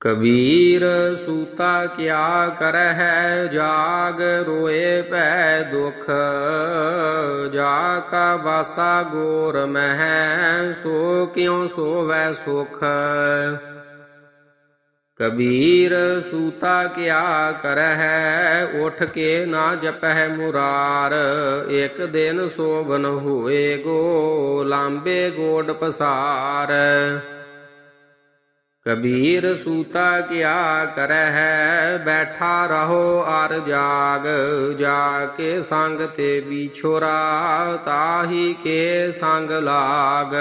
ਕਬੀਰ ਸੂਤਾ ਕਿਆ ਕਰਹਿ ਜਾਗ, ਰੋਏ ਪੈ ਦੁਖ। ਜਾ ਕਾ ਵਾਸਾ ਗੋਰ ਮਹਿ, ਸੋ ਕਿਉ ਸੋਵੈ ਸੁਖ। ਕਬੀਰ ਸੂਤਾ ਕਿਆ ਕਰਹਿ, ਉਠ ਕੇ ਨਾ ਜਪਹਿ ਮੁਰਾਰ। ਇੱਕ ਦਿਨ ਸੋਭਨ ਹੋਏ ਗੋ, ਲਾਂਬੇ ਗੋਡ ਪਸਾਰ। ਕਬੀਰ ਸੂਤਾ ਕਿਆ ਕਰਹਿ? ਬੈਠਾ ਰਹੋ ਅਰ ਜਾਗ, ਜਾ ਕੇ ਸੰਗ ਤੇ ਵਿਛੋਰਾ ਤਾਹੀ ਕੇ ਸੰਗ ਲਾਗ।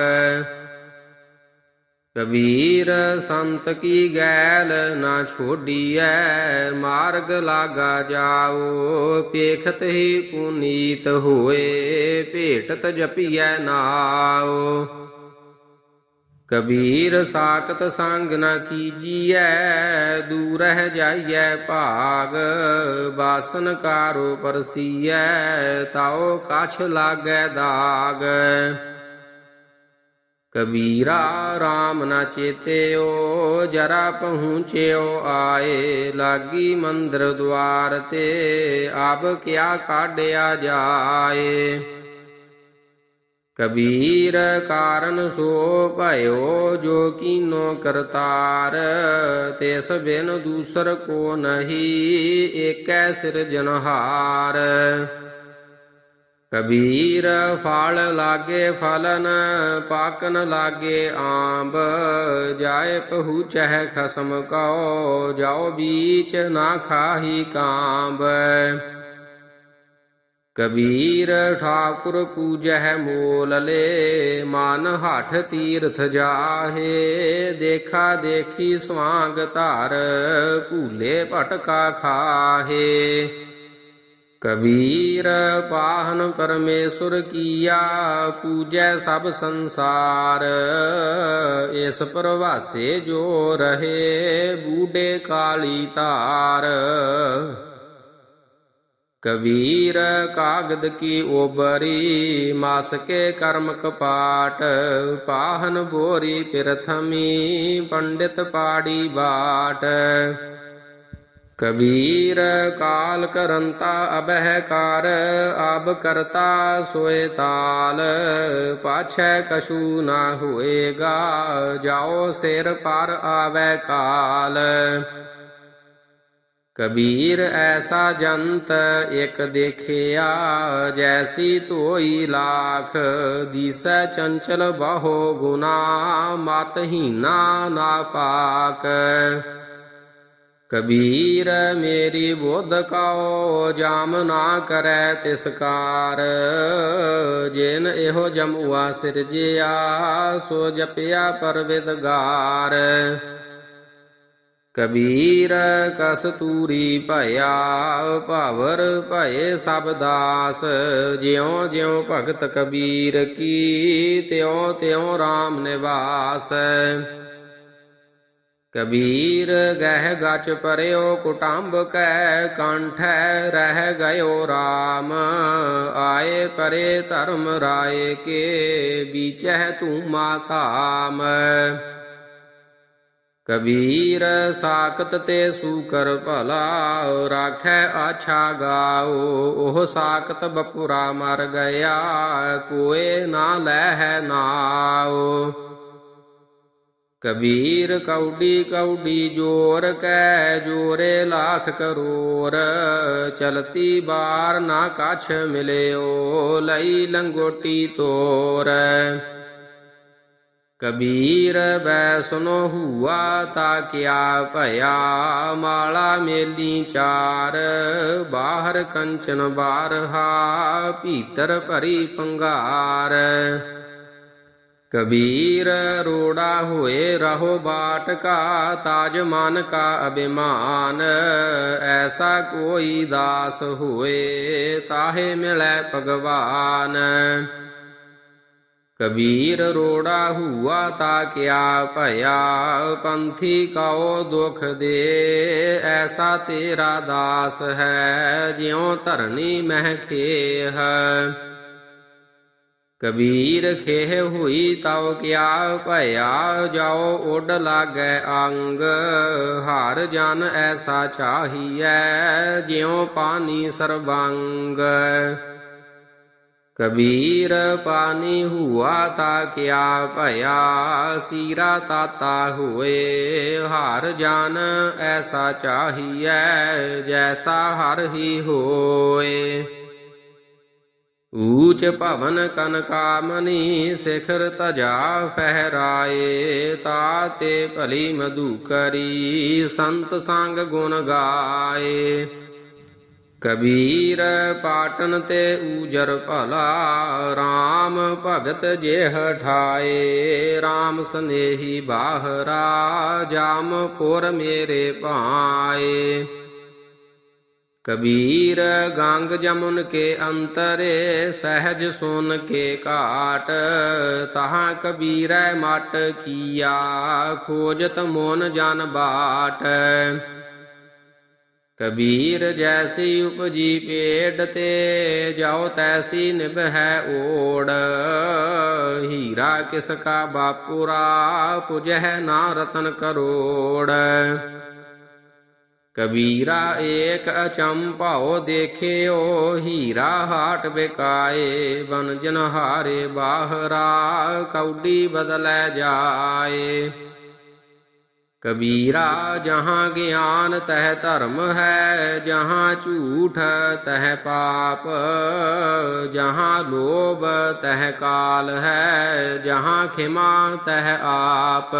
ਕਬੀਰ ਸੰਤ ਕੀ ਗੈਲ ਨਾ ਛੋਡੀਐ, ਮਾਰਗ ਲਾਗਾ ਜਾਓ ਪੇਖਤ ਹੀ ਪੁਨੀਤ ਹੋਏ, ਭੇਟਤ ਜਪੀਐ ਨਾਉ। ਕਬੀਰ ਸਾਖਤ ਸੰਗ ਨਾ ਕੀਜੀਐ, ਦੂਰਹਿ ਜਾਈਐ ਭਾਗ, ਬਾਸਨ ਕਾਰੋ ਪਰਸੀਐ, ਤਾਉ ਕਛ ਲਾਗੈ ਦਾਗ। ਕਬੀਰਾ RAM ਨਾ ਚੇਤਿਓ, ਜਰਾ ਪਹੁੰਚਿਓ ਆਏ, ਲਾਗੀ ਮੰਦਰ ਦੁਆਰ ਤੇ, ਆਬ ਕਿਆ ਕਾਢਿਆ ਜਾਏ। ਕਬੀਰ ਕਾਰਨ ਸੋ ਭਇਓ, ਜੋ ਕੀਨੋ ਕਰਤਾਰ ਤਿਸ ਬਿਨ ਦੂਸਰ ਕੋ ਨਹੀਂ, ਏਕੈ ਸਿਰਜਨਹਾਰ ਕਬੀਰ ਫਲ ਲਾਗੇ ਫਲਨ, ਪਾਕਨ ਲਾਗੇ ਆਂਬ, ਜਾਏ ਪਹੂ ਚਹਿ ਖਸਮ ਕਉ ਜਾਓ ਬੀਚ ਨਾ ਖਾਹੀ ਕਾਂਬ। ਕਬੀਰ ਠਾਕੁਰ ਪੂਜਹਿ ਮੋਲ ਲੇ, ਮਨ ਹੱਠ ਤੀਰਥ ਜਾਹੇ। ਦੇਖਾ ਦੇਖੀ ਸਵਾਂਗ ਧਾਰ, ਭੂਲੇ ਭਟਕਾ ਖਾਹੇ। ਕਬੀਰ ਪਾਹਨ ਪਰਮੇਸ਼ੁਰ ਕੀਆ, ਪੂਜੈ ਸਭ ਸੰਸਾਰ। ਇਸ ਪ੍ਰਵਾਸੇ ਜੋ ਰਹੇ, ਬੂਢੇ ਕਾਲੀ ਧਾਰ। ਕਬੀਰ ਕਾਗਦ ਕੀ ਓਬਰੀ ਮਾਸ ਕੇ ਕਰਮ ਕਪਾਟ, ਪਾਹਨ ਬੋਰੀ ਪ੍ਰਥਮੀ, ਪੰਡਿਤ ਪਾੜੀ ਬਾਟ। ਕਬੀਰ ਕਾਲ ਕਰੰਤਾ ਅਬਹਿ ਕਾਰ ਆਬ ਕਰਤਾ ਸੋਏ ਤਾਲ। ਪਾਛੈ ਕਛੂ ਨਾ ਹੋਏਗਾ, ਜਾਓ ਸਿਰ ਪਰ ਆਵੈ ਕਾਲ। ਕਬੀਰ ਐਸਾ ਜੰਤ ਇਕ ਦੇਖਿਆ, ਜੈਸੀ ਧੋਈ ਲਾਖ। ਦੀਸੈ ਚੰਚਲ ਬਹੋ ਗੁਨਾ ਮਤ ਹੀਨਾ ਨਾ ਪਾਕ। ਕਬੀਰ, ਮੇਰੀ ਬੁੱਧ ਕਾਓ, ਜਾਮ ਨਾ ਕਰੈ ਤਿਸ ਕਾਰ। ਜਿਨ ਇਹੋ ਜਮੁਆ ਸਿਰਜਿਆ, ਸੋ ਜਪਿਆ ਪਰਵਿਦਗਾਰ ਕਬੀਰ ਕਸਤੂਰੀ ਭਇਆ, ਭਾਵਰ ਭਏ ਸਭ ਦਾਸ। ਜਿਉ ਜਿਉ ਭਗਤ ਕਬੀਰ ਕੀ, ਤਿਉ ਤਿਉ RAM ਨਿਵਾਸ। ਕਬੀਰ ਗਹਿ ਗਚ ਪਰਿਓ, ਕੁਟੰਬ ਕੈ ਕੰਠੈ, ਰਹਿ ਗਇਓ RAM ਆਏ ਪਰੇ ਧਰਮ ਰਾਏ ਕੇ ਵਿਚਹਿ ਤੂੰ ਮਾਤਾਮ ਕਬੀਰ ਸਾਖਤ ਤੇ ਸੂਕਰ ਭਲਾ ਰਾਖੈ ਆਛਾ ਗਾਓ। ਉਹ ਸਾਖਤ ਬਪੁਰਾ ਮਰ ਗਿਆ, ਕੋਏ ਨਾ ਲੈ ਨਾਓ। ਕਬੀਰ ਕੌਡੀ ਕੌਡੀ ਜੋਰ ਕੈ, ਜੋਰੇ ਲੱਖ ਕਰੋਰ। ਚਲਤੀ ਬਾਰ ਨਾ ਕਛ ਮਿਲਿਓ, ਲਈ ਲੰਗੋਟੀ ਤੋਰ। ਕਬੀਰ ਬੈ ਸੁਨੋ ਹੁਆ ਤਾ ਕਿਆ ਭਇਆ, ਮਾਲਾ ਮੇਲੀ ਚਾਰ, ਬਾਹਰ ਕੰਚਨ ਬਾਰਹਾ, ਭੀਤਰ ਭਰੀ ਪੰਗਾਰ। ਕਬੀਰ ਰੋੜਾ ਹੋਏ ਰਹੋ ਬਾਟ ਕਾ ਤਾਜ ਮਨ ਕਾ ਅਭਿਮਾਨ, ਐਸਾ ਕੋਈ ਦਾਸ ਹੋਏ ਤਾਹੇ ਮਿਲੈ ਭਗਵਾਨ। ਕਬੀਰ ਰੋੜਾ ਹੁਆ ਤਾ ਕਿਆ ਭਇਆ, ਪੰਥੀ ਕਉ ਦੁਖ ਦੇ, ਐਸਾ ਤੇਰਾ ਦਾਸ ਹੈ, ਜਿਉ ਧਰਨੀ ਮਹਿ ਖੇਹ। ਕਬੀਰ ਖੇਹ ਹੋਈ ਤਉ ਕਿਆ ਭਇਆ ਜਾਓ ਉੱਡ ਲਾਗੈ ਅੰਗ। ਹਰ ਜਨ ਐਸਾ ਚਾਹੀਐ, ਜਿਉ ਪਾਣੀ ਸਰਬੰਗ। ਕਬੀਰ ਪਾਨੀ ਹੁਆ ਤਾ ਕਿਆ ਭਇਆ, ਸੀਰਾ ਤਾਤਾ ਹੋਏ, ਹਰ ਜਨ ਐਸਾ ਚਾਹੀਐ, ਜੈਸਾ ਹਰ ਹੀ ਹੋਏ। ਊਚ ਭਵਨ ਕਨਕਾਮਨੀ ਸਿਖਰ ਤਜਾ ਫਹਿਰਾਏ ਤਾਤੇ ਭਲੀ ਮਧੂਕਰੀ ਸੰਤ ਸੰਗ ਗੁਣ ਗਾਏ। ਕਬੀਰ ਪਾਟਨ ਤੇ ਊਜਰ ਭਲਾ RAM ਭਗਤ ਜੇਹ ਠਾਏ RAM ਸਨੇਹੀ ਬਾਹਰਾ ਜਾਮਪੁਰ ਮੇਰੇ ਭਾਏ। ਕਬੀਰ ਗੰਗ ਜਮੁਨ ਕੇ ਅੰਤਰੇ, ਸਹਿਜ ਸੁਨ ਕੇ ਘਾਟ, ਤਹਾਂ ਕਬੀਰੈ ਮਟ ਕੀਆ, ਖੋਜਤ ਮੋਨ ਜਨ ਬਾਟ। ਕਬੀਰ ਜੈਸੀ ਉਪਜੀ ਪੇੜ ਤੇ ਜਾਓ ਤੈਸੀ ਨਿਭੈ ਓੜ। ਹੀਰਾ ਕਿਸ ਕਾ ਬਾਪੂਰਾ, ਪੁਜਹਿ ਨਾ ਰਤਨ ਕਰੋੜ। ਕਬੀਰਾ ਏਕ ਅਚੰਭਾਉ ਦੇਖਿਓ, ਹੀਰਾ ਹਾਟ ਬਿਕਾਏ, ਬਨ ਜਨ ਹਾਰੇ ਬਾਹਰਾ, ਕੌਡੀ ਬਦਲੈ ਜਾਏ। ਕਬੀਰਾ ਜਹਾਂ ਗਿਆਨ ਤਹ ਧਰਮ ਹੈ, ਜਹਾਂ ਝੂਠ ਤਹ ਪਾਪ, ਜਹਾਂ ਲੋਭ ਤਹ ਕਾਲ ਹੈ, ਜਹਾਂ ਖਿਮਾ ਤਹ ਆਪ।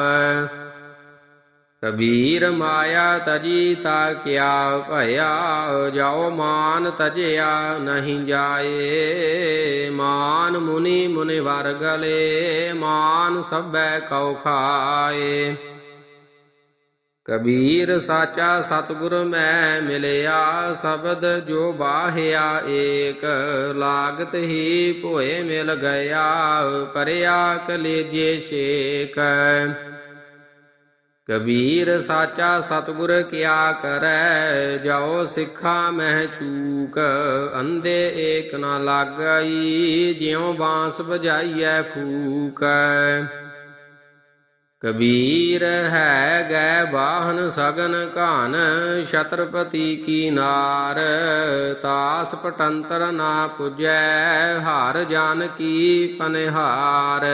ਕਬੀਰ ਮਾਇਆ ਤਜੀ ਤਾ ਕਿਆ ਭਇਆ ਜਾਓ ਮਾਨ ਤਜਿਆ ਨਹੀਂ ਜਾਏ। ਮਾਨ ਮੁਨੀ ਮੁਨੀ ਵਰਗਲੇ ਮਾਨ ਸਭੈ ਕਉ ਖਾਏ। ਕਬੀਰ ਸਾਚਾ ਸਤਗੁਰ ਮੈਂ ਮਿਲਿਆ, ਸ਼ਬਦ ਜੋ ਬਾਹਿਆ ਏਕ, ਲਾਗਤ ਹੀ ਭੋਏ ਮਿਲ ਗਿਆ, ਪਰਿਆ ਕਲੇਜੇ ਛੇਕ। ਕਬੀਰ ਸਾਚਾ ਸਤਿਗੁਰ ਕਿਆ ਕਰੈ ਜਾਓ ਸਿੱਖਾ ਮਹਿ ਚੂਕ। ਅੰਦੇ ਏਕ ਨਾ ਲਾਗਈ, ਜਿਉ ਬਾਂਸ ਵਜਾਈਐ ਫੂਕ। ਕਬੀਰ ਹੈ ਗੈ ਬਾਹਨ ਸਗਨ ਘਾਨ, ਛਤਰਪਤੀ ਕੀ ਨਾਰ? ਤਾਸ ਪਟੰਤਰ ਨਾ ਪੁਜੈ, ਹਰ ਜਾਨ ਕੀ ਪਨਿਹਾਰ?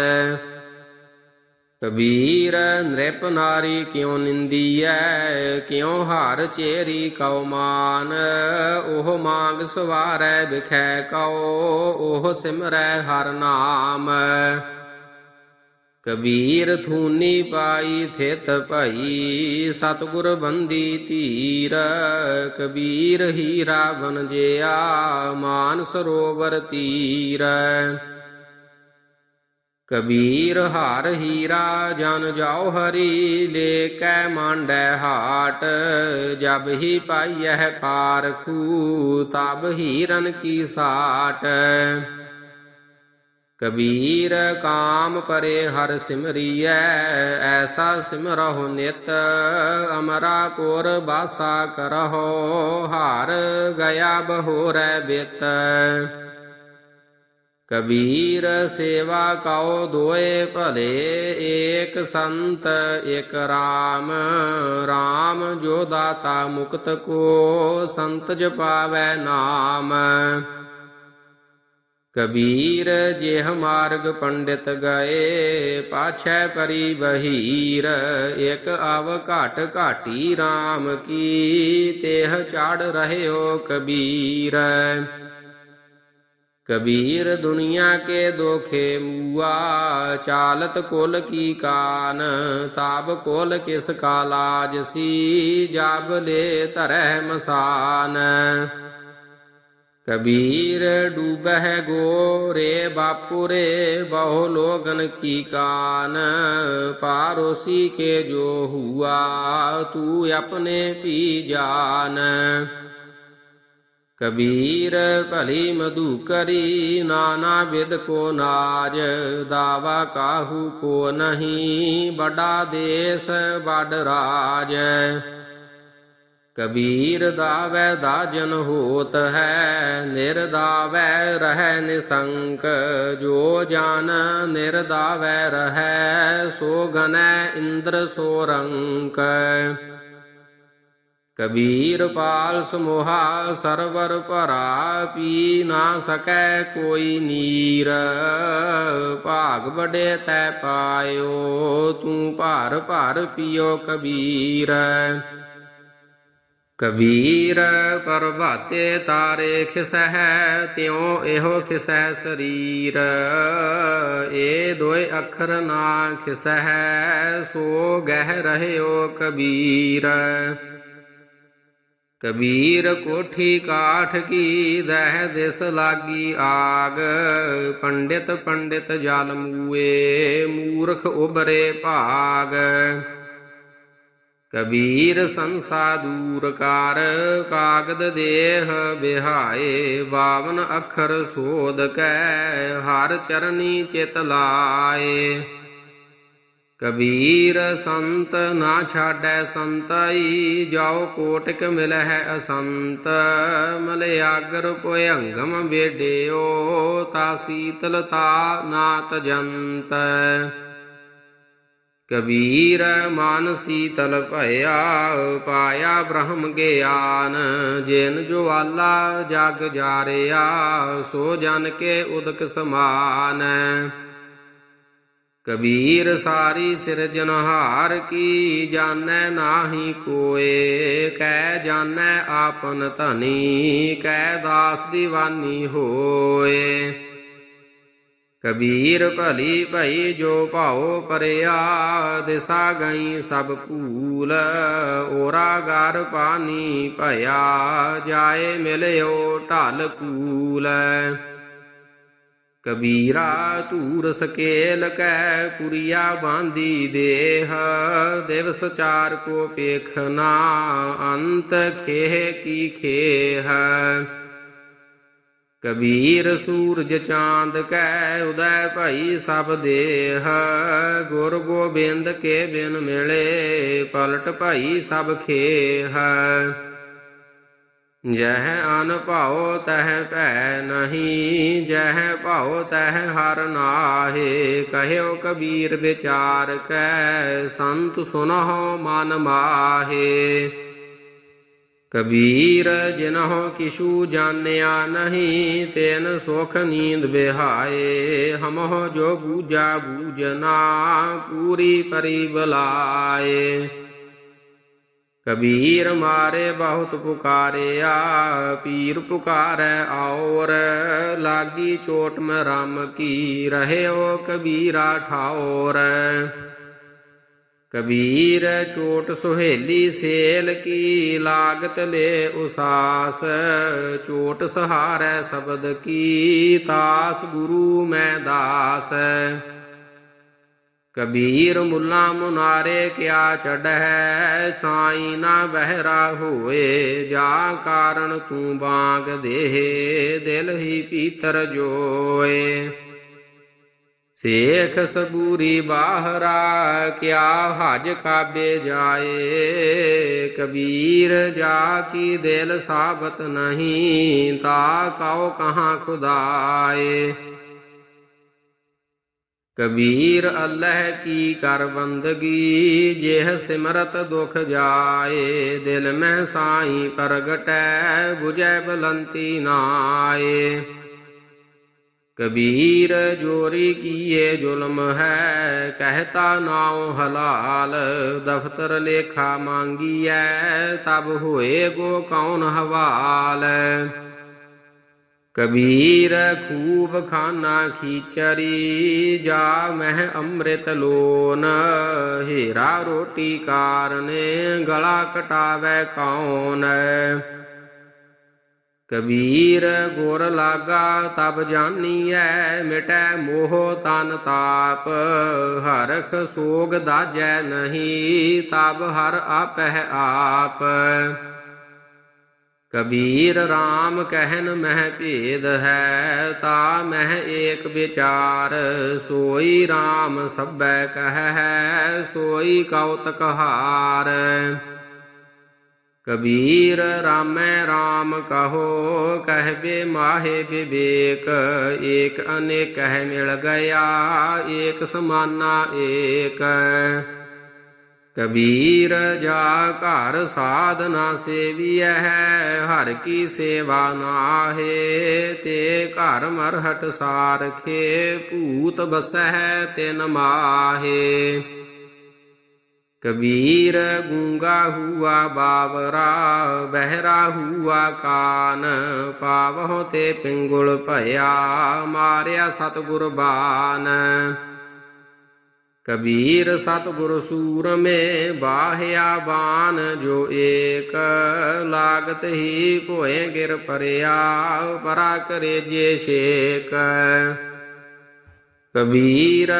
ਕਬੀਰ ਨ੍ਰਿਪ ਨਾਰੀ ਕਿਉ ਨਿੰਦੀਐ? ਕਿਉ ਹਾਰ ਚੇਰੀ ਕਉ ਮਾਨ ਉਹ ਮਾਂਗ ਸਵਾਰੈ ਵਿਖੈ ਕਉ, ਉਹ ਸਿਮਰੈ ਹਰ ਨਾਮ? ਕਬੀਰ ਥੂਨੀ ਪਾਈ ਥਿਤ ਭਈ, ਸਤਗੁਰ ਬੰਦੀ ਧੀਰ, ਕਬੀਰ ਹੀਰਾ ਬਨ ਜਿਆ, ਮਾਨ ਸਰੋਵਰ ਤੀਰ। ਕਬੀਰ ਹਾਰ ਹੀਰਾ, ਜਨ ਜਾਓ ਹਰੀ ਲੈ ਕੈ ਮਾਂਡੈ ਹਾਟ, ਜਬ ਹੀ ਪਾਈਐ ਪਾਰਖੂ ਤਬ ਹੀਰਨ ਕੀ ਸਾਟ। ਕਬੀਰ ਕਾਮ ਪਰੇ ਹਰ ਸਿਮਰੀਐ, ਐਸਾ ਸਿਮਰਹੁ ਨਿਤ ਅਮਰਾਪੁਰ ਬਾਸਾ ਕਰਹੁ, ਹਾਰ ਗਿਆ ਬਹੋਰੈ ਬਿਤ। ਕਬੀਰ ਸੇਵਾ ਕਉ ਦੋਏ ਭਲੇ, ਏਕ ਸੰਤ ਏਕ RAM RAM ਜੋ ਦਾਤਾ ਮੁਕਤ ਕੋ, ਸੰਤ ਜਪਾਵੈ ਨਾਮ। ਕਬੀਰ ਜਿਹ ਮਾਰਗ ਪੰਡਿਤ ਗਏ, ਪਾਛੈ ਪਰੀ ਬਹੀਰ, ਇਕ ਅਵ ਘਟ ਘਾਟੀ RAM ਕੀ, ਤੇਹ ਚੜ ਰਹਿਓ ਕਬੀਰ। ਕਬੀਰ ਦੁਨੀਆ ਕੇ ਦੋਖੇ ਮੂਆ, ਚਾਲਤ ਕੋਲ ਕੀ ਕਾਨ, ਤਾਬ ਕੋਲ ਕਿਸ ਕਾ ਲਾਜ ਸੀ, ਜਬ ਲੈ ਧਰੈ ਮਸਾਨ। ਕਬੀਰ ਡੂਬਹਿ ਗੋਰੇ ਬਾਪੁਰੇ, ਬਹੁ ਲੋਗਨ ਕੀ ਕਾਨ? ਪਾਰੋਸੀ ਕੇ ਜੋ ਹੁਆ, ਤੂੰ ਆਪਣੇ ਪੀ ਜਾਨ। ਕਬੀਰ ਭਲੀ ਮਧੂ ਕਰੀ, ਨਾਨਾ ਵਿਦ ਕੋ ਨਾਜ। ਦਾਵਾ ਕਾਹੂ ਕੋ ਨਹੀਂ ਬੜਾ ਦੇਸ ਬੜ ਰਾਜ। ਕਬੀਰ ਦਾਵੈ ਦਾਜਨ ਹੋਤ ਹੈ ਨਿਰਦਾਵੈ ਰਹਿ ਨਿਸੰਕ। ਜੋ ਜਾਨ ਨਿਰਦਾਵੈ ਰਹਿ, ਸੋ ਗਨੈ ਇੰਦਰ ਸੋ ਰੰਕ। ਕਬੀਰ ਪਾਲ ਸਮੋਹਾ ਸਰਵਰ ਭਰਾ, ਪੀ ਨਾ ਸਕੈ ਕੋਈ ਨੀਰ। ਭਾਗ ਬੜੇ ਤੈ ਪਾਇਓ, ਤੂੰ ਭਾਰ ਭਾਰ ਪੀਓ ਕਬੀਰ। ਕਬੀਰ ਪਰਬਾਤੇ ਤਾਰੇ ਖਿਸਹਿ, ਤਿਉ ਇਹੋ ਖਿਸਹਿ ਸਰੀਰ। ਏ ਦੋਏ ਅੱਖਰ ਨਾ ਖਿਸਹਿ, ਸੋ ਗਹਿ ਰਹਿਓ ਕਬੀਰ। ਕਬੀਰ ਕੋਠੀ ਕਾਠ ਕੀ ਦਹਿ ਦਿਸ ਲਾਗੀ ਆਗ। ਪੰਡਿਤ ਪੰਡਿਤ ਜਲ ਮੂਏ, ਮੂਰਖ ਉਬਰੇ ਭਾਗ। ਕਬੀਰ ਸੰਸਾ ਦੂਰ ਕਰ, ਕਾਗਦ ਦੇਹ ਬਿਹਾਏ ਬਾਵਨ ਅੱਖਰ ਸੋਧ ਕੈ, ਹਰ ਚਰਨੀ ਚਿਤ ਲਾਏ। ਕਬੀਰ ਸੰਤ ਨਾ ਛਾੜੈ ਸੰਤਾਈ ਜਾਓ ਕੋਟਿਕ ਮਿਲਹਿ ਅਸੰਤ। ਮਲਿਆਗਰ ਭਯੰਗਮ ਬੇਡਿਓ ਤਾ ਸ਼ੀਤਲਤਾ ਨਾਤ ਜੰਤ। ਕਬੀਰ ਮਾਨਸੀ ਤਲ ਭਇਆ, ਪਾਇਆ ਬ੍ਰਹਮ ਗਿਆਨ। ਜਿਨ ਜਵਾਲਾ ਜਗ ਜਾਰਿਆ, ਸੋ ਜਨ ਕੇ ਉਦਕ ਸਮਾਨ। ਕਬੀਰ ਸਾਰੀ ਸਿਰਜਨਹਾਰ ਕੀ, ਜਾਣੈ ਨਾਹੀ ਕੋਏ। ਕਹਿ ਜਾਣੈ ਆਪਨ ਧਨੀ, ਕਹਿ ਦਾਸ ਦੀਵਾਨੀ ਹੋਏ। ਕਬੀਰ ਭਲੀ ਭਈ ਜੋ ਭਾਉ ਪਰਿਆ ਦਿਸਾ ਗਈ ਸਭ ਭੂਲ। ਓਰਾ ਗਰ ਪਾਣੀ ਭਇਆ, ਜਾਏ ਮਿਲਿਓ ਢਲ ਕੂਲ। ਕਬੀਰਾ ਧੂਰ ਸਕੇਲ ਕੈ, ਪੁਰੀਆ ਬਾਂਦੀ ਦੇਹ। ਦਿਵਸ ਚਾਰ ਕੋ ਪੇਖਨਾ ਅੰਤ ਖੇਹ ਕੀ ਖੇਹ। ਕਬੀਰ ਸੂਰਜ ਚਾਂਦ ਕੈ ਉਦੈ ਭਈ ਸਭ ਦੇਹ। ਗੁਰ ਗੋਬਿੰਦ ਕੇ ਬਿਨ ਮਿਲੇ, ਪਲਟ ਭਈ ਸਭ ਖੇਹ। ਜਹ ਅਨ ਭਾਉ ਤਹ ਭੈ ਨਹੀਂ, ਜਹ ਭਾਉ ਤਹ ਹਰ ਨਾਹੇ। ਕਹਿਓ ਕਬੀਰ ਵਿਚਾਰ ਕੈ, ਸੰਤ ਸੁਨਹੁ ਮਨ ਮਾਹੇ। ਕਬੀਰ ਜਿਨਹੁ ਕਿਛੂ ਜਾਣਿਆ ਨਹੀਂ, ਤੈਨ ਸੁਖ ਨੀਂਦ ਬਿਹਾਏ। ਹਮਹੁ ਜੋ ਬੂਜਾ ਬੂਜਨਾ ਪੂਰੀ ਪਰੀ ਬਲਾਏ। ਕਬੀਰ ਮਾਰੇ ਬਹੁਤ ਪੁਕਾਰਿਆ, ਪੀਰ ਪੁਕਾਰੈ ਔਰ, ਲਾਗੀ ਚੋਟ ਮੈਂ ਰਾਮ ਕੀ, ਰਹਿਓ ਕਬੀਰਾ ਠਾਉਰ। ਕਬੀਰ ਚੋਟ ਸੁਹੇਲੀ ਸੇਲ ਕੀ ਲਾਗਤ ਲੈ ਉਸਾਸ? ਚੋਟ ਸਹਾਰੈ ਸ਼ਬਦ ਕੀ ਤਾਸ? ਗੁਰੂ ਮੈਂ ਦਾਸ। ਕਬੀਰ ਮੁੱਲਾ ਮੁਨਾਰੇ ਕਿਆ ਚੜਹਿ? ਸਾਈ ਨਾ ਬਹਿਰਾ ਹੋਏ, ਜਾ ਕਾਰਨ ਤੂੰ ਬਾਗ ਦੇਹ, ਦਿਲ ਹੀ ਪੀਤਰ ਜੋਏ। ਸੇਖ ਸਬੂਰੀ ਬਾਹਰਾ ਕਿਆ ਹਜ ਕਾਬੇ ਜਾਏ ਕਬੀਰ ਜਾ ਕੀ ਦਿਲ ਸਾਬਤ ਨਹੀਂ ਤਾ ਕਉ ਕਹਾਂ ਖੁਦਾਏ ਕਬੀਰ ਅੱਲਹ ਕੀ ਕਰ ਬੰਦਗੀ ਜਿਹ ਸਿਮਰਤ ਦੁਖ ਜਾਏ ਦਿਲ ਮੈਂ ਸਾਈ ਪ੍ਰਗਟੈ 부ਜੈ ਬਲੰਤੀ ਨਾਏ ਕਬੀਰ ਜੋਰੀ ਕੀਏ ਜ਼ੁਲਮ ਹੈ, ਕਹਿਤਾ ਨਾਉ ਹਲਾਲ, ਦਫਤਰ ਲੇਖਾ ਮੰਗੀਐ ਤਬ ਹੋਏ ਗੋ ਕੌਣ ਹਵਾਲ? ਕਬੀਰ ਖੂਬ ਖਾਨਾ ਖੀਚਰੀ, ਜਾ ਮਹਿ ਅੰਮ੍ਰਿਤ ਲੋਨ, ਹੀਰਾ ਰੋਟੀ ਕਾਰਨੇ, ਗਲਾ ਕਟਾਵੇ ਕੌਣ? ਕਬੀਰ ਗੁਰ ਲਾਗਾ, ਤਬ ਜਾਨੀਐ, ਮਿਟੈ ਮੋਹ ਤਨ ਤਾਪ। ਹਰਖ ਸੋਗ ਦਾਜੈ ਨਹੀਂ, ਤਬ ਹਰ ਆਪਹਿ ਆਪ। ਕਬੀਰ RAM ਕਹਿਨ ਮਹਿ ਭੇਦ ਹੈ, ਤਾ ਮਹਿ ਏਕ ਵਿਚਾਰ। ਸੋਈ RAM ਸਭੈ ਹੈ, ਸੋਈ ਕਉਤਕ ਹਾਰ। ਕਬੀਰ ਰਾਮੈ ਰਾਮ ਕਹੋ ਕਹਿਬੇ ਮਾਹੇ ਵਿਵੇਕ, ਏਕ ਅਨੇਕ ਹੈ ਮਿਲ ਗਿਆ, ਏਕ ਸਮਾਨਾ ਏਕ। ਕਬੀਰ ਜਾ ਘਰ ਸਾਧਨਾ ਸੇਵੀਐ, ਹਰ ਕੀ ਸੇਵਾ ਨਾਹੇ, ਤੇ ਘਰ ਮਰਹਟ ਸਾਰਖੇ, ਭੂਤ ਬਸਹਿ ਤਿਨ ਮਾਹੇ। ਕਬੀਰ ਗੂੰਗਾ ਹੁਆ ਬਾਵਰਾ ਬਹਿਰਾ ਹੁਆ ਕਾਨ, ਪਾਵਹੁ ਤੇ ਪਿੰਗੁਲ ਭਇਆ, ਮਾਰਿਆ ਸਤਿਗੁਰ ਬਾਨ। ਕਬੀਰ ਸਤਿਗੁਰ ਸੂਰਮੇ ਬਾਹਿਆ ਬਾਨ, ਜੋ ਏਕ ਲਾਗਤ ਹੀ ਭੋਏ ਗਿਰ ਪਰਿਆ ਪਰਾ ਕਰੇ ਜੇ ਛੇਕ। ਕਬੀਰ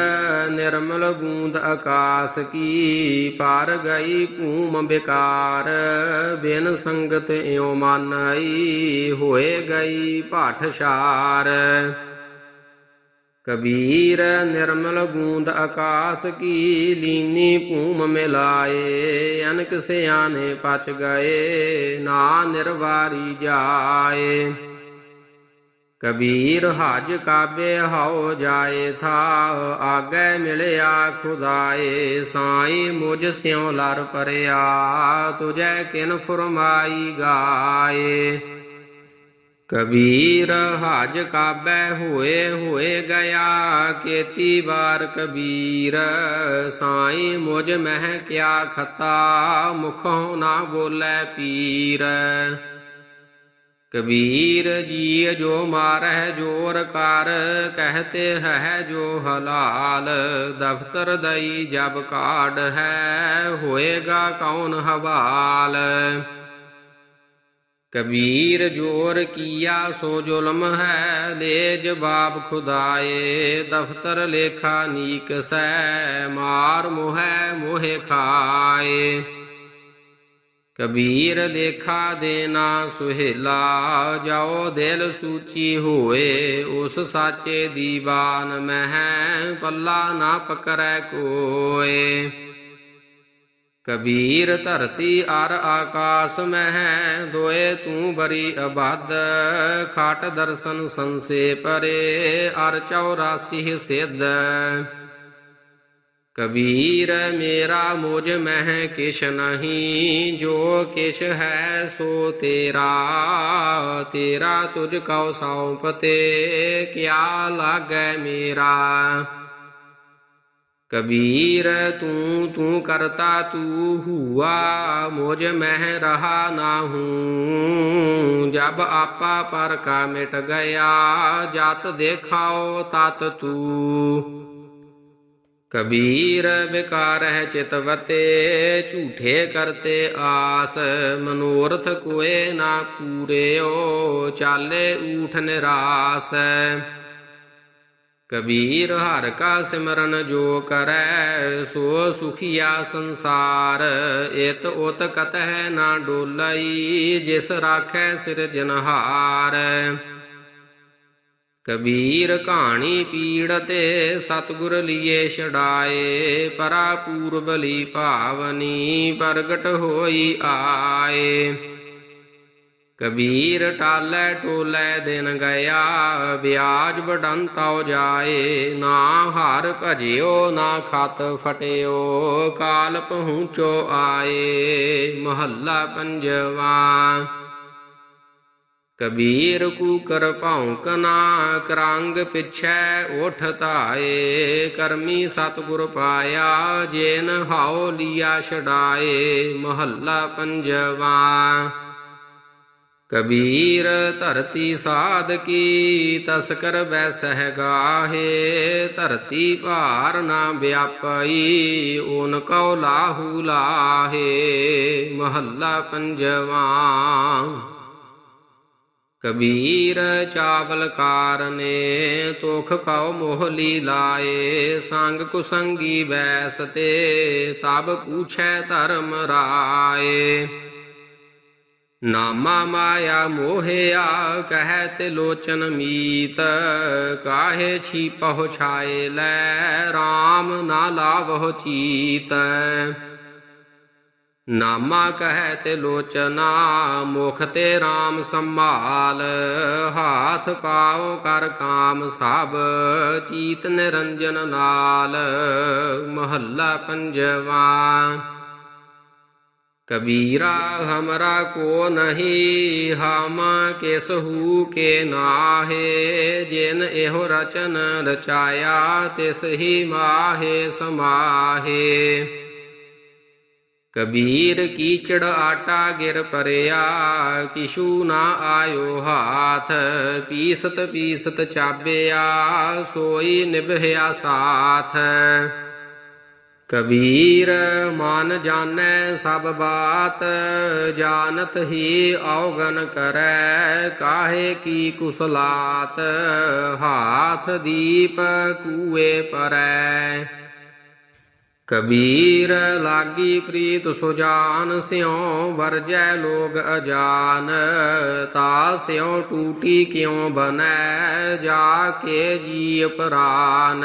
ਨਿਰਮਲ ਬੂੰਦ ਆਕਾਸ ਕੀ ਪਾਰ ਗਈ ਭੂਮ ਬਿਕਾਰ, ਬਿਨ ਸੰਗਤ ਇਉ ਮਾਨਈ ਹੋਏ ਗਈ ਪਾਠਸ਼ਾਰ। ਕਬੀਰ ਨਿਰਮਲ ਬੂੰਦ ਆਕਾਸ ਕੀ ਲੀਨੀ ਭੂਮ ਮਿਲਾਏ, ਅਨਕ ਸਿਆਨੇ ਪਚ ਗਏ, ਨਾ ਨਿਰਵਾਰੀ ਜਾਏ। ਕਬੀਰ ਹਜ ਕਾਬੇ ਹਉ ਜਾਏ ਥਾ ਆਗੇ ਮਿਲਿਆ ਖੁਦਾਏ, ਸਾਈ ਮੁਝ ਸਿਉ ਲਰ ਪਰਿਆ ਤੁਝੈ ਕਿਨ ਫਰਮਾਈ ਗਾਏ। ਕਬੀਰ ਹਜ ਕਾਬੈ ਹੋਏ ਹੋਏ ਗਿਆ, ਕੇਤੀ ਵਾਰ ਕਬੀਰ, ਸਾਈ ਮੁਝ ਮਹਿ ਕਿਆ ਖਤਾ, ਮੁਖੋਂ ਨਾ ਬੋਲੇ ਪੀਰ। ਕਬੀਰ ਜੀ ਜੋ ਮਾਰਹਿ ਜੋਰ ਕਰ, ਕਹਤੇ ਹੈ ਜੋ ਹਲਾਲ, ਦਫਤਰ ਦਈ ਜਬ ਕਾਢ ਹੈ, ਹੋਏਗਾ ਕੌਣ ਹਵਾਲ? ਕਬੀਰ ਜੋਰ ਕੀਆ ਸੋ ਜ਼ੁਲਮ ਹੈ ਲੇ ਜਵਾਬ ਖੁਦਾਏ, ਦਫਤਰ ਲੇਖਾ ਨੀਕ ਸੈ ਮਾਰ ਮੋਹੈ ਮੋਹਿ ਖਾਏ। ਕਬੀਰ ਲੇਖਾ ਦੇਨਾ ਸੁਹੇਲਾ, ਜਾਓ ਦਿਲ ਸੂਚੀ ਹੋਏ, ਉਸ ਸਾਚੇ ਦੀਵਾਨ ਮਹਿ ਪੱਲਾ ਨਾ ਪਕੜੈ ਕੋਏ। ਕਬੀਰ ਧਰਤੀ ਅਰ ਆਕਾਸ ਮਹਿ, ਦੋਏ ਤੂੰ ਬਰੀ ਅਬਦ ਖਾਟ ਦਰਸ਼ਨ ਸੰਸੇ ਪਰੇ, ਅਰ 84 ਸਿੱਧ। ਕਬੀਰ ਮੇਰਾ ਮੁਝ ਮਹਿ ਕਿਛ ਨਹੀਂ ਜੋ ਕਿਛ ਹੈ ਸੋ ਤੇਰਾ ਤੇਰਾ ਤੁਝ ਕਉ ਸੌਂਪਤੇ ਕਿਆ ਲਾਗੈ ਮੇਰਾ ਕਬੀਰ ਤੂੰ ਤੂੰ ਕਰਤਾ ਤੂ ਹੁਆ ਮੁਝ ਮਹਿ ਰਹਾ ਨਾ ਹੂੰ ਜਬ ਆਪਾ ਪਰ ਕਾ ਮਿਟ ਗਿਆ ਜਤ ਦੇਖਾਓ ਤਤ ਤੂ ਕਬੀਰ ਵਿਕਾਰ ਹੈ ਚਿਤਵਤੇ ਝੂਠੇ ਕਰਤੇ ਆਸ, ਮਨੋਰਥ ਕੋਏ ਨਾ ਪੂਰਿਓ ਚਾਲੇ ਊਠ ਨਿਰਾਸ। ਕਬੀਰ ਹਰ ਕਾ ਸਿਮਰਨ ਜੋ ਕਰੈ, ਸੋ ਸੁਖੀਆ ਸੰਸਾਰ, ਇਤ ਉਤ ਕਤਹਿ ਨਾ ਡੋਲਈ, ਜਿਸ ਰਾਖੈ ਸਿਰਜਨਹਾਰ ਕਬੀਰ ਕਹਾਣੀ ਪੀੜ ਤੇ ਸਤਗੁਰ ਲੀਏ ਛਡਾਏ ਪਰਾ ਪੂਰਬ ਲੀ ਭਾਵਨੀ ਪ੍ਰਗਟ ਹੋਈ ਆਏ। ਕਬੀਰ ਟਾਲੈ ਟੋਲੈ ਦਿਨ ਗਿਆ, ਵਿਆਜ ਵਡੰਤਾਉ ਜਾਏ, ਨਾ ਹਾਰ ਭਜਿਓ, ਨਾ ਖਤ ਫਟਿਓ ਕਾਲ ਪਹੁੰਚੋ ਆਏ, ਮਹੱਲਾ ਪੰਜਵਾ। ਕਬੀਰ ਕੂ ਕਰ ਭੌਂਕਨਾ ਕਰੰਗ ਪਿਛੈ ਉਠ ਧਾਏ। ਕਰਮੀ ਸਤਿਗੁਰ ਪਾਇਆ, ਜੇਨ ਹਾਉ ਲੀਆ ਛਡਾਏ। ਮਹੱਲਾ ਪੰਜਵਾ। ਕਬੀਰ ਧਰਤੀ ਸਾਧ ਕੀ ਤਸਕਰ ਬੈਸਹਿ ਗਾਹੇ ਧਰਤੀ ਭਾਰ ਨਾ ਵਿਆਪਈ ਓਨ ਕਉ ਲਾਹੂ ਲਾਹੇ। ਮਹੱਲਾ ਪੰਜਵਾ। ਕਬੀਰ ਚਾਵਲ ਕਾਰਨੇ, ਤੋਖ ਕਉ ਮੋਹਲੀ ਲਾਏ ਸੰਗ ਕੁਸੰਗੀ ਬੈਸ ਤੇ, ਤਬ ਪੂਛੈ ਧਰਮ ਰਾਏ। ਨਾਮਾ ਮਾਇਆ ਮੋਹਿਆ, ਕਹਿ ਤੇ ਲੋਚਨ ਮੀਤ, ਕਾਹੇ ਛੀ ਪਹੁਛਾਏ ਲੈ RAM ਨਾ ਲਾਵਹੁ ਚੀਤ। ਨਾਮਾ ਕਹੈ ਤੇ ਲੋਚਨਾ, ਮੁਖ ਤੇ RAM ਸੰਭਾਲ, ਹਾਥ ਪਾਉ ਕਰ ਕਾਮ ਸਭ, ਚੀਤ ਨਿਰੰਜਨ ਨਾਲ, ਮਹੱਲਾ ਪੰਜਵਾ। ਕਬੀਰਾ, ਹਮਰਾ ਕੋ ਨਹੀਂ, ਹਮ ਕਿਸਹੂ ਕੇ ਨਾਹੇ, ਜਿਨ ਇਹੋ ਰਚਨ ਰਚਾਇਆ, ਤਿਸ ਹੀ ਮਾਹੇ ਸਮਾਹੇ। ਕਬੀਰ ਕੀਚੜ ਆਟਾ ਗਿਰ ਪਰਿਆ, ਕਿਸ਼ੂ ਨਾ ਆਇਓ ਹਾਥ, ਪੀਸਤ ਪੀਸਤ ਚਾਬਿਆ, ਸੋਈ ਨਿਭਿਆ ਸਾਥ। ਕਬੀਰ ਮਨ ਜਾਣੈ ਸਭ ਬਾਤ, ਜਾਣਤ ਹੀ ਔਗਨ ਕਰੈ, ਕਾਹੇ ਕੀ ਕੁਸਲਾਤ, ਹਾਥ ਦੀਪ ਕੂਏ ਪਰੈ। ਕਬੀਰ ਲਾਗੀ ਪ੍ਰੀਤ ਸੁਜਾਨ ਸਿਉ ਵਰਜੈ ਲੋਗ ਅਜਾਨ ਤਾ ਸਿਉ ਟੂਟੀ ਕਿਉ ਬਨੈ ਜਾ ਕੇ ਜੀ ਪ੍ਰਾਨ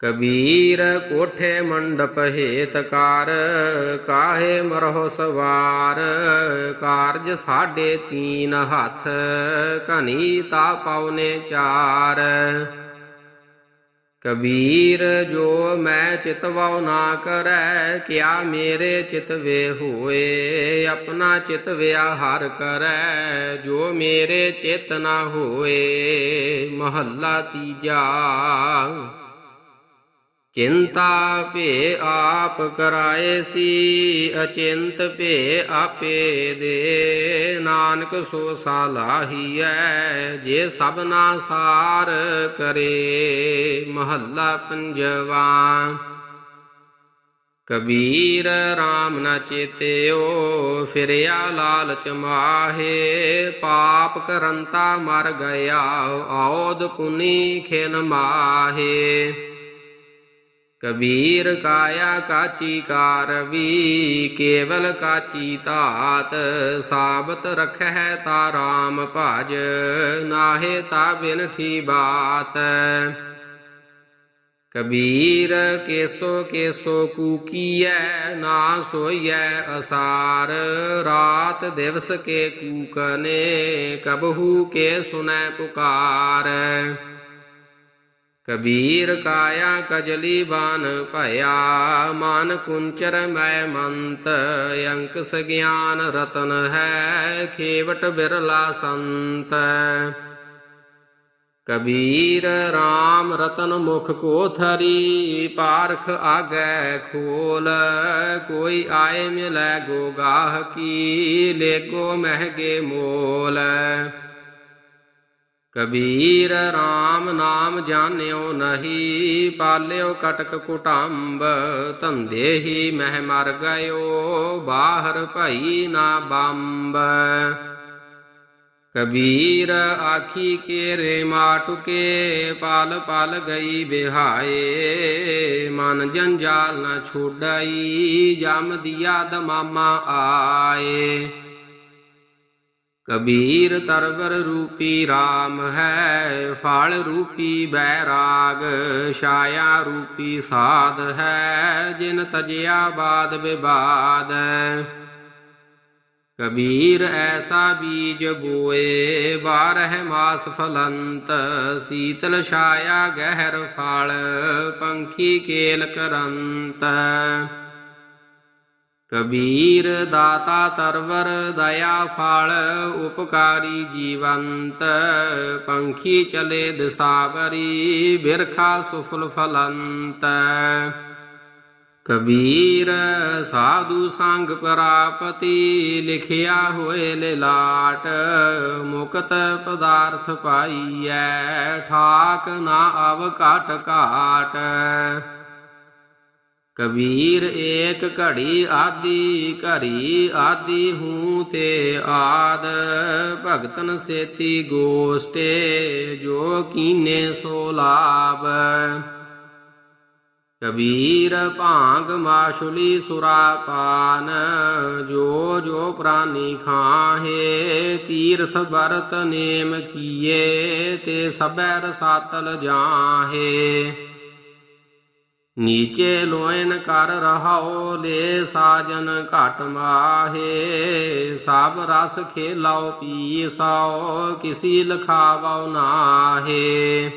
ਕਬੀਰ ਕੋਠੇ ਮੰਡਪ ਹੇਤ ਕਾਰ ਕਾਹੇ ਮਰਹੁ ਸਵਾਰ ਕਾਰਜ ਸਾਡੇ ਤੀਨ ਹੱਥ ਘਨੀ ਤਾ ਪਉਨੇ ਚਾਰ ਕਬੀਰ ਜੋ ਮੈਂ ਚਿਤਵਉ ਨਾ ਕਰੈ, ਕਿਆ ਮੇਰੇ ਚਿਤ ਵੇ ਹੋਏ? ਆਪਣਾ ਚਿਤ ਵਿਆਹਰ ਕਰੈ, ਜੋ ਮੇਰੇ ਚੇਤਨਾ ਹੋਏ, ਮਹੱਲਾ ਤੀਜਾ ਚਿੰਤਾ ਭੇ ਆਪ ਕਰਾਏ ਸੀ, ਅਚਿੰਤ ਭੇ ਆਪੇ ਦੇ। ਨਾਨਕ ਸੋ ਸਾਲਾਹੀਐ ਜੇ ਸਭਨਾ ਸਾਰ ਕਰੇ, ਮਹੱਲਾ ਪੰਜਵਾ। ਕਬੀਰ RAM ਨ ਚੇਤਿਓ, ਫਿਰਿਆ ਲਾਲਚ ਮਾਹੇ, ਪਾਪ ਕਰੰਤਾ ਮਰ ਗਿਆ, ਔਦ ਪੁਨੀ ਖਿਨ ਮਾਹੇ। ਕਬੀਰ ਕਾਇਆ ਕਾਚੀ ਕਾਰਵੀ ਕੇਵਲ ਕਾਚੀ ਤਾਤ ਸਾਬਤ ਰਖੈ ਤਾ ਰਾਮ ਭਜ, ਨਾਹੇ ਤਾ ਬਿਨਠੀ ਬਾਤ। ਕਬੀਰ ਕੇਸੋ ਕੇਸੋ ਕੂਕੀਐ, ਨਾ ਸੋਈਐ ਅਸਾਰ। ਰਾਤ ਦਿਵਸ ਕੇ ਕੂਕਨੇ, ਕਬਹੂ ਕੇ ਸੁਨੈ ਪੁਕਾਰ। ਕਬੀਰ ਕਾਇਆ ਕਜਲੀ ਬਾਨ ਭਇਆ ਮਨ ਕੁੰਚਰ ਮੈ ਮੰਤ, ਅੰਕ ਸਗਿਆਨ ਰਤਨ ਹੈ, ਖੇਵਟ ਬਿਰਲਾ ਸੰਤ। ਕਬੀਰ RAM ਰਤਨ ਮੁਖ ਕੋ ਥਰੀ, ਪਾਰਖ ਆਗੈ ਖੋਲ, ਕੋਈ ਆਏ ਮਿਲੈ ਗੋ ਗਾਹ ਕੀ ਲੇਗੋ ਮਹਿਗੇ ਮੋਲ। ਕਬੀਰ RAM ਨਾਮ ਜਾਣਿਓ ਨਹੀਂ, ਪਾਲਿਓ ਕਟਕ ਕੁਟੰਬ, ਧੰਦੇ ਹੀ ਮਹਿ ਮਰ ਗਇਓ, ਬਾਹਰ ਭਈ ਨਾ ਬੰਬ। ਕਬੀਰ ਆਖੀ ਕੇਰੇ ਮਾਟੁਕੇ ਪਾਲ ਪਲ ਗਈ ਬਿਹਾਏ, ਮਨ ਜੰਜਾਲ ਨਾ ਛੋੜਾਈ ਜਮ ਦਿਆ ਦਮਾਮਾ ਆਏ। ਕਬੀਰ ਤਰਵਰ ਰੂਪੀ RAM ਹੈ, ਫਲ ਰੂਪੀ ਬੈਰਾਗ, ਛਾਇਆ ਰੂਪੀ ਸਾਧ ਹੈ, ਜਿਨ ਤਜਿਆ ਬਾਦ ਵਿਵਾਦ ਕਬੀਰ ਐਸਾ ਬੀਜ ਬੋਏ, ਬਾਰਹ ਮਾਸ ਫਲੰਤ, ਸੀਤਲ ਛਾਇਆ ਗਹਿਰ ਫਲ, ਪੰਖੀ ਕੇਲ ਕਰੰਤ ਕਬੀਰ ਦਾਤਾ ਤਰਵਰ, ਦਇਆ ਫਲ, ਉਪਕਾਰੀ ਜੀਵੰਤ। ਪੰਖੀ ਚਲੇ ਦਿਸਾਵਰੀ, ਬਿਰਖਾ ਸੁਫਲ ਫਲੰਤ। ਕਬੀਰ ਸਾਧੂ ਸੰਗ ਪ੍ਰਾਪਤੀ, ਲਿਖਿਆ ਹੋਏ ਲਿਲਾਟ। ਮੁਕਤ ਪਦਾਰਥ ਪਾਈਐ, ਠਾਕ ਨਾ ਅਵ ਘਟ ਘਾਟ। ਕਬੀਰ ਏਕ ਘੜੀ ਆਦੀ ਘੜੀ ਆਦੀ ਹੂੰ ਤੇ ਆਦ। ਭਗਤਨ ਸੇਤੀ ਗੋਸ਼ਟੇ, ਜੋ ਕੀਨੇ ਸੋ ਲਾਭ। ਕਬੀਰ ਭਾਂਗ ਮਾਸ਼ੁਲੀ ਸੁਰਾਪਾਨ ਜੋ ਜੋ ਪ੍ਰਾਨੀ ਖਾਹੇ, ਤੀਰਥ ਵਰਤ ਨੇਮ ਕੀਏ, ਤੇ ਸਬੈ ਰਸਾਤਲ ਜਾਹੇ। ਨੀਚੇ ਲੋਇਨ ਕਰ ਰਹਾਓ, ਲੈ ਸਾਜਨ ਘਟ ਮਾਹੇ। ਸਭ ਰਸ ਖੇਲਾਓ, ਪੀਸਾਓ, ਕਿਸੀ ਲਖਾਵੋ ਨਾਹੇ।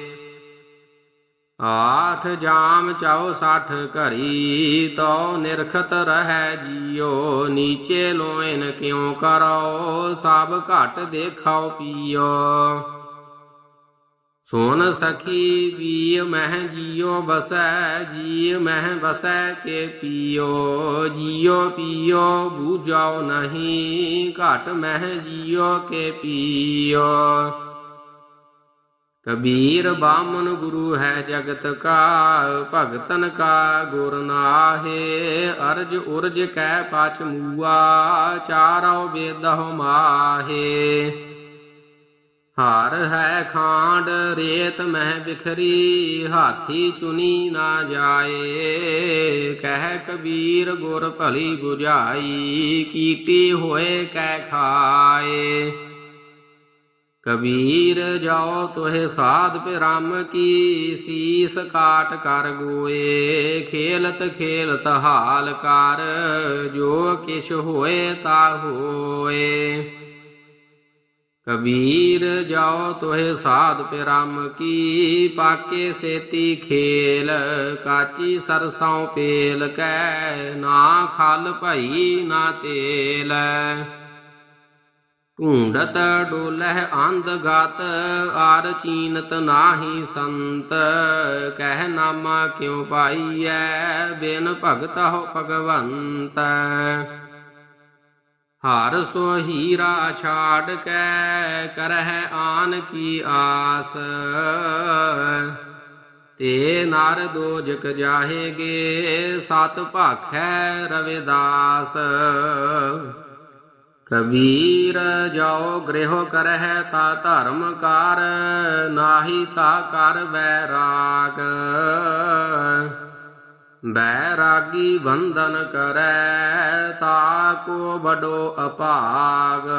ਆਠ ਜਾਮ ਚਾਓ ਸੱਠ ਘਰੀ ਤੋ ਨਿਰਖਤ ਰਹੈ ਜੀਓ। ਨੀਚੇ ਲੋਇਨ ਕਿਉ ਕਰੋ, ਸਭ ਘਟ ਦੇਖਾਓ ਪੀਓ। ਸੋਨ ਸਖੀ ਵੀ ਮਹਿ ਜਿਉ ਬਸੈ ਜੀ ਮਹਿ ਬਸੈ ਕੇ ਪੀਓ, ਜਿਉ ਪੀਓ ਬੂਝਾਓ ਨਹੀਂ, ਘਟ ਮਹਿ ਜਿਉ ਕੇ ਪੀਓ। ਕਬੀਰ ਬਾਮਨ ਗੁਰੂ ਹੈ ਜਗਤ ਕਾ, ਭਗਤਨ ਕਾ ਗੁਰ ਨਾਹੇ, ਅਰਜ ਉਰਜ ਕੈ ਪਾਛ ਮੂਆ, ਚਾਰਉ ਵੇਦਹੁ ਮਾਹੇ। ਹਾਰ ਹੈ ਖਾਂਡ, ਰੇਤ ਮਹਿ ਬਿਖਰੀ, ਹਾਥੀ ਚੁਨੀ ਨਾ ਜਾਏ। ਕਹਿ ਕਬੀਰ, ਗੁਰ ਭਲੀ 부ਝਾਈ ਕੀਟੀ ਹੋਏ ਕਹਿ ਖਾਏ। ਕਬੀਰ, ਜਾਓ ਤੋਹਿ ਸਾਧ ਪਿਰਮ ਕੀ, ਸੀਸ ਕਾਟ ਕਰ ਗੋਏ। ਖੇਲਤ ਖੇਲਤ ਹਾਲ ਕਰ, ਜੋ ਕਿਛ ਹੋਏ ਤਾ ਹੋਏ। ਕਬੀਰ ਜਾਓ ਤੋਹਿ ਸਾਧ ਪਿਰਮ ਕੀ, ਪਾਕੇ ਸੇਤੀ ਖੇਲ, ਕਾਚੀ ਸਰਸੋਂ ਪੇਲ, ਕੈ ਨਾ ਖਲ ਭਈ ਨਾ ਤੇਲ। ਢੂੰਡਤ ਡੋਲਹਿ ਅੰਧ ਗਤ, ਆਰ ਚੀਨਤ ਨਾਹੀ ਸੰਤ। ਕਹਿ ਨਾਮਾ ਕਿਉ ਪਾਈਐ, ਬਿਨ ਭਗਤ ਹੋ ਭਗਵੰਤ। ਹਰ ਸੋ ਹੀਰਾ ਛਾੜ ਕੇ, ਕਰਹਿ ਆਨ ਕੀ ਆਸ। ਤੇ ਨਰ ਦੋਜਕ ਜਾਹੇਗੇ, ਸਤ ਭਾਖੈ ਰਵਿਦਾਸ ਕਬੀਰ ਜਾਓ ਗ੍ਰਹਿ ਕਰਹਿ ਤਾ ਧਰਮ ਕਰ, ਨਾਹੀ ਤਾ ਕਰ ਬੈਰਾਗ ਬੈਰਾਗੀ ਬੰਧਨ ਕਰੈ ਤਾ ਕੋ ਬਡੋ ਅਪਾਗ।